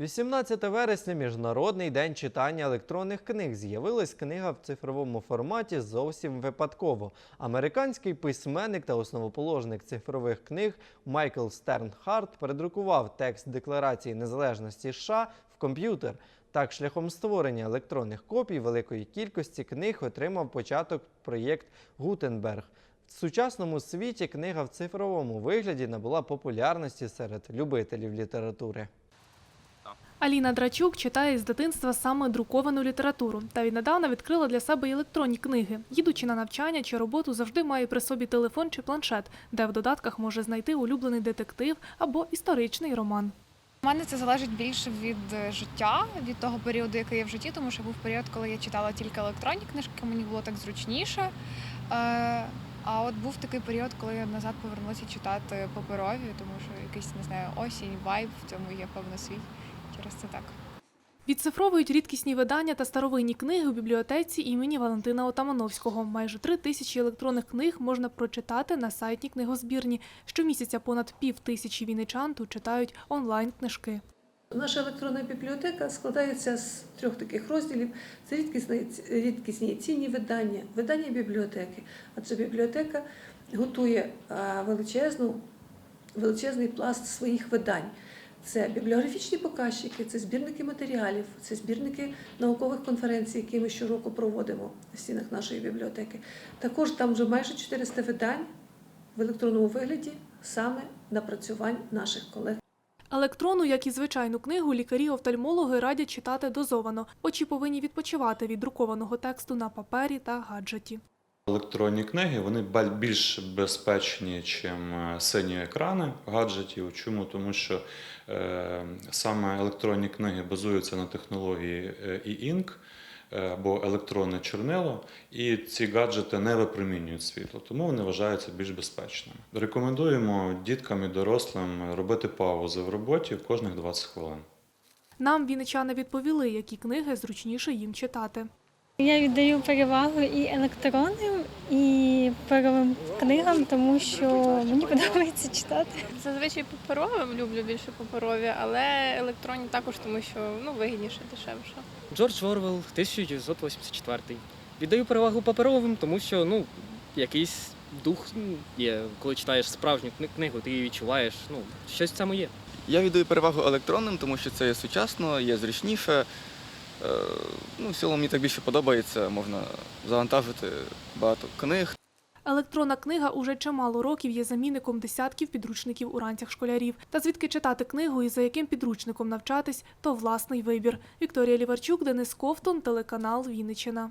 18 вересня Міжнародний день читання електронних книг. З'явилась книга в цифровому форматі зовсім випадково. Американський письменник та основоположник цифрових книг Майкл Стернхарт передрукував текст Декларації незалежності США в комп'ютер. Так, шляхом створення електронних копій великої кількості книг отримав початок проєкт Гутенберг. В сучасному світі книга в цифровому вигляді набула популярності серед любителів літератури. Аліна Драчук читає з дитинства саме друковану літературу та віднедавна відкрила для себе електронні книги. Їдучи на навчання чи роботу, завжди має при собі телефон чи планшет, де в додатках може знайти улюблений детектив або історичний роман. У мене це залежить більше від е, життя, від того періоду, який я в житті, тому що був період, коли я читала тільки електронні книжки, мені було так зручніше. Е, А от був такий період, коли я назад повернулася читати паперові, тому що якийсь не знаю осінь, вайб в цьому є певно свій. Через це так. Відцифровують рідкісні видання та старовинні книги у бібліотеці імені Валентина Отамановського. Майже три тисячі електронних книг можна прочитати на сайті книгозбірні. Щомісяця понад пів тисячі вінничан тут читають онлайн книжки. Наша електронна бібліотека складається з трьох таких розділів: це рідкісні, рідкісні цінні видання, видання бібліотеки. Адже бібліотека готує величезну, величезний пласт своїх видань. Це бібліографічні показчики, це збірники матеріалів, це збірники наукових конференцій, які ми щороку проводимо в стінах нашої бібліотеки. Також там вже майже 400 видань в електронному вигляді саме напрацювань наших колег. Електронну, як і звичайну книгу, лікарі-офтальмологи радять читати дозовано. Очі повинні відпочивати від друкованого тексту на папері та гаджеті. Електронні книги вони більш безпечні, ніж сині екрани гаджетів. Чому? Тому що е, саме електронні книги базуються на технології е, e-ink е, або електронне чорнило, і ці гаджети не випромінюють світло, тому вони вважаються більш безпечними. Рекомендуємо діткам і дорослим робити паузи в роботі кожних 20 хвилин. Нам вінничани відповіли, які книги зручніше їм читати. Я віддаю перевагу і електронним, і паперовим книгам, тому що мені подобається читати. Зазвичай паперовим люблю більше паперові, але електронні також, тому що ну вигідніше, дешевше. Джордж Орвел, 1984. Віддаю перевагу паперовим, тому що ну, якийсь дух є. Коли читаєш справжню книгу, ти її відчуваєш. Ну, щось цьому є. Я віддаю перевагу електронним, тому що це є сучасно, є зручніше. Е, Ну, в цілому мені так більше подобається, можна завантажити багато книг. Електронна книга уже чимало років є замінником десятків підручників у ранцях школярів. Та звідки читати книгу і за яким підручником навчатись, то власний вибір. Вікторія Ліварчук, Денис Ковтун, телеканал Вінниччина.